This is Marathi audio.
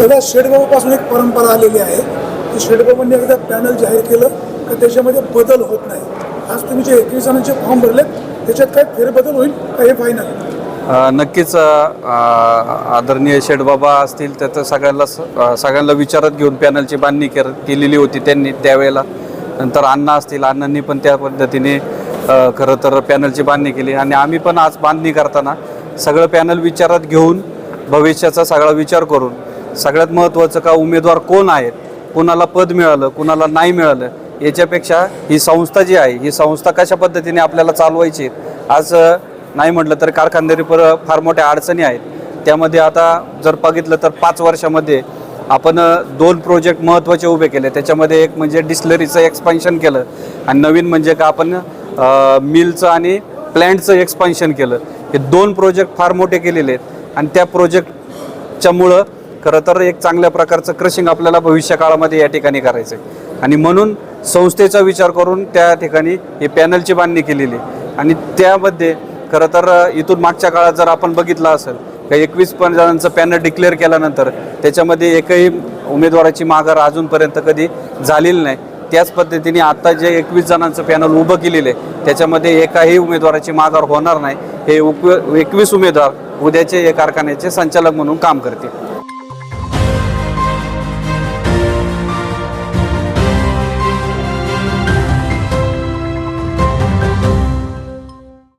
दादा शेडबाबापासून एक परंपरा आलेली आहे की शेडबाबांनी एकदा पॅनल जाहीर केलं तर त्याच्यामध्ये बदल होत नाही. आज तुम्ही जे एकवीस जणांचे फॉर्म भरलेत त्याच्यात काय फेरबदल होईल का हे फायनल? नक्कीच आदरणीय शेठबाबा असतील तर तर सगळ्यांना स- सगळ्यांना विचारत घेऊन पॅनलची बांधणी कर केलेली होती त्यांनी त्यावेळेला. नंतर अण्णा असतील अण्णांनी पण त्या पद्धतीने खरं तर पॅनलची बांधणी केली. आणि आम्ही पण आज बांधणी करताना सगळं पॅनल विचारात घेऊन भविष्याचा सगळा विचार करून सगळ्यात महत्त्वाचं का उमेदवार कोण आहेत? कुणाला पद मिळालं कुणाला नाही मिळालं याच्यापेक्षा ही संस्था जी आहे ही संस्था कशा पद्धतीने आपल्याला चालवायची आज नाही म्हटलं तर कारखानदारी पर फार मोठ्या अडचणी आहेत. त्यामध्ये आता जर बघितलं तर पाच वर्षामध्ये आपण दोन प्रोजेक्ट महत्त्वाचे उभे केले. त्याच्यामध्ये एक म्हणजे डिस्लरीचं एक्सपान्शन केलं आणि नवीन म्हणजे का आपण मिलचं आणि प्लॅन्टचं एक्सपान्शन केलं. हे दोन प्रोजेक्ट फार मोठे केलेले आहेत. आणि त्या प्रोजेक्टच्यामुळं खरं तर एक चांगल्या प्रकारचं क्रशिंग आपल्याला भविष्य काळामध्ये या ठिकाणी करायचं आहे आणि म्हणून संस्थेचा विचार करून त्या ठिकाणी हे पॅनलची बांधणी केलेली आहे. आणि त्यामध्ये खरं तर इथून मागच्या काळात जर आपण बघितलं असेल का एकवीस पण जणांचं पॅनल डिक्लेअर केल्यानंतर त्याच्यामध्ये एकही उमेदवाराची माघार अजूनपर्यंत कधी झालेली नाही. त्याच पद्धतीने आता जे एकवीस जणांचं पॅनल उभं केलेलं आहे त्याच्यामध्ये एकाही उमेदवाराची माघार होणार नाही. हे एकवीस उमेदवार उद्याचे या कारखान्याचे संचालक म्हणून काम करतील.